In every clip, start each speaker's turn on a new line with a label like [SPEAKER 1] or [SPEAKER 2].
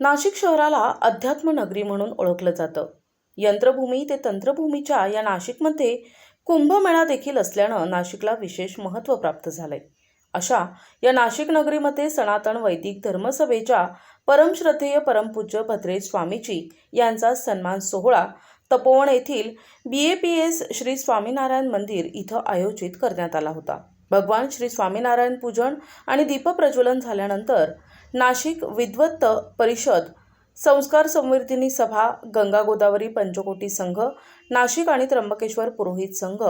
[SPEAKER 1] नाशिक शहराला अध्यात्म नगरी म्हणून ओळखलं जातं. यंत्रभूमी ते तंत्रभूमीच्या या नाशिकमध्ये कुंभमेळा देखील असल्यानं नाशिकला विशेष महत्त्व प्राप्त झालंय. अशा या नाशिक नगरीमध्ये सनातन वैदिक धर्मसभेच्या परमश्रद्धेय परमपूज्य भद्रे स्वामीची यांचा सन्मान सोहळा तपोवन येथील B A P S Shri Swaminarayan मंदिर इथं आयोजित करण्यात आला होता. भगवान श्री स्वामीनारायण पूजन आणि दीपप्रज्वलन झाल्यानंतर नाशिक विद्वत्त परिषद संस्कार संवर्धिनी सभा गंगा गोदावरी पंचकोटी संघ नाशिक आणि त्र्यंबकेश्वर पुरोहित संघ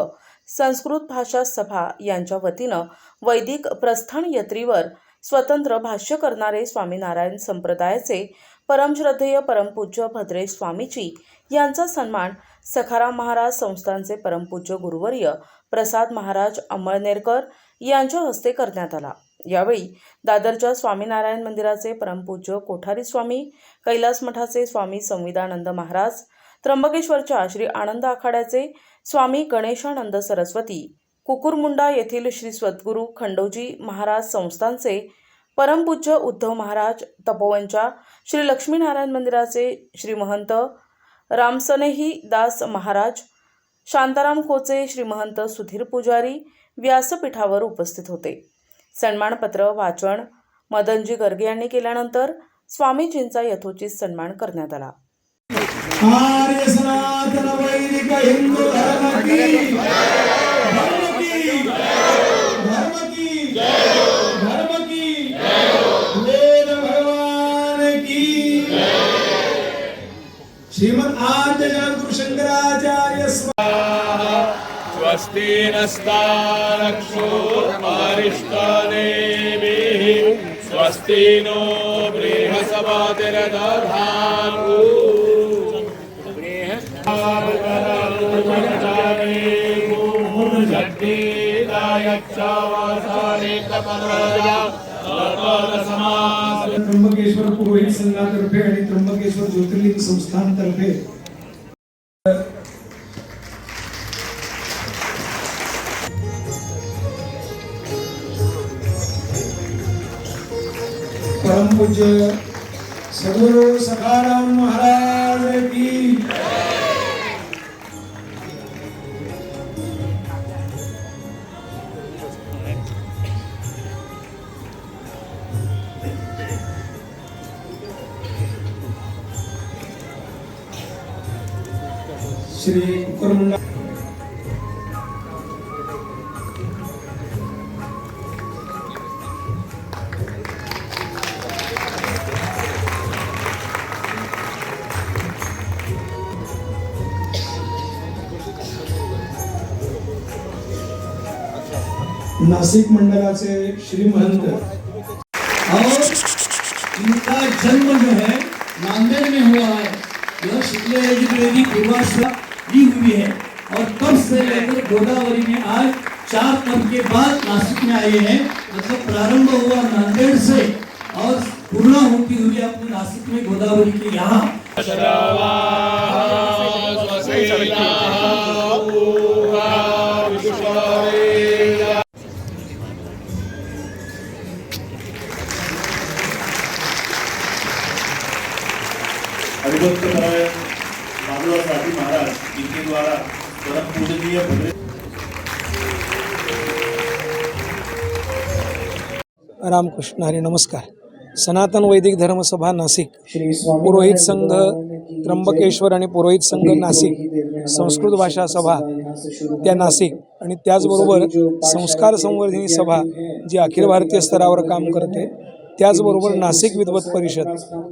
[SPEAKER 1] संस्कृत भाषा सभा यांच्या वतीनं वैदिक प्रस्थान यात्रीवर स्वतंत्र भाष्य करणारे स्वामीनारायण संप्रदायाचे परमश्रद्धेय परमपूज्य भद्रे स्वामीची यांचा सन्मान सखाराम महाराज संस्थानचे परमपूज्य गुरुवर्य प्रसाद महाराज अमळनेरकर यांच्या हस्ते करण्यात आला. यावेळी दादरच्या स्वामीनारायण मंदिराचे परमपूज्य कोठारी स्वामी कैलास मठाचे स्वामी संविदानंद महाराज त्र्यंबकेश्वरच्या श्री आनंद आखाड्याचे स्वामी गणेशानंद सरस्वती कुकुरमुंडा येथील श्री सद्गुरू खंडोजी महाराज संस्थांचे परमपूज्य उद्धव महाराज तपोवनच्या श्री लक्ष्मीनारायण मंदिराचे श्री महंत रामसनेही दास महाराज शांताराम खोचे श्री महंत सुधीर पुजारी व्यासपीठावर उपस्थित होते. सन्मानपत्र वाचन मदनजी गर्गे यांनी केल्यानंतर स्वामीजींचा यथोचित सन्मान करण्यात आला.
[SPEAKER 2] श्रीमद आद्य गुरु शंकराचार्य
[SPEAKER 3] स्वस्ति नस्तारक्षो अरिष्टनेमिः स्वस्ति नो बृहस्पतिर्दधातु।
[SPEAKER 2] त्र्यंबकेश्वर पुरोहित संघातर्फे आणि त्र्यंबकेश्वर ज्योतिर्लिंग संस्थानतर्फे परमपूज्य सद्गुरु सखाराम महाराज की श्री कुकरमुंडा नाशिक मंडलाचे श्रीमंत
[SPEAKER 4] और इनका जन्म जो है, नांदेड़ में हुआ है। यह शुक्ल यजुर्वेदी पूर्वाश्रा ली हुई है। और तब से लेकर गोदावरी में आज चार तब के बाद नासिक में आए हैं। मतलब प्रारंभ हुआ नांदेड़ से और पूर्ण होती हुई अपने नासिक में गोदावरी के यहाँ।
[SPEAKER 5] महाराज पूजनीय
[SPEAKER 6] रामकृष्ण हरी नमस्कार. सनातन वैदिक धर्मसभा नाशिक पुरोहित संघ त्र्यंबकेश्वर आणि पुरोहित संघ नाशिक संस्कृत भाषा सभा त्या नाशिक आणि त्याचबरोबर संस्कार संवर्धिनी सभा जी अखिल भारतीय स्तरावर काम करते त्याचबरोबर नाशिक विद्वत परिषद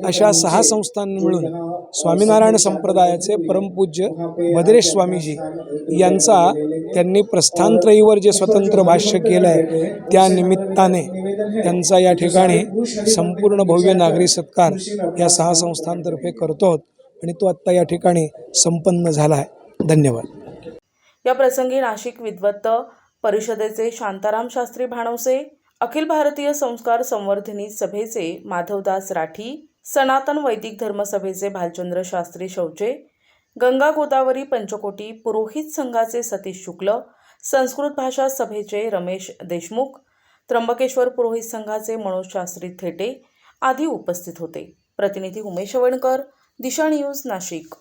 [SPEAKER 6] अशा सहा संस्थांनी मिळून स्वामीनारायण संप्रदायाचे परमपूज्य भद्रेश स्वामीजी यांचा त्यांनी प्रस्थानत्रयीवर जे स्वतंत्र भाष्य केलं आहे त्या निमित्ताने त्यांचा या ठिकाणी संपूर्ण भव्य नागरी सत्कार या सहा संस्थांतर्फे करतो आहोत आणि तो आत्ता या ठिकाणी संपन्न झाला आहे धन्यवाद.
[SPEAKER 1] या प्रसंगी नाशिक विद्वत्त परिषदेचे शांताराम शास्त्री भाणवसे अखिल भारतीय संस्कार संवर्धिनी सभेचे माधवदास राठी सनातन वैदिक धर्मसभेचे भालचंद्र शास्त्री शौचे गंगा गोदावरी पंचकोटी पुरोहित संघाचे सतीश शुक्ल संस्कृत भाषा सभेचे रमेश देशमुख त्र्यंबकेश्वर पुरोहित संघाचे मनोज शास्त्री थेटे आदी उपस्थित होते. प्रतिनिधी उमेश वणकर दिशा न्यूज नाशिक.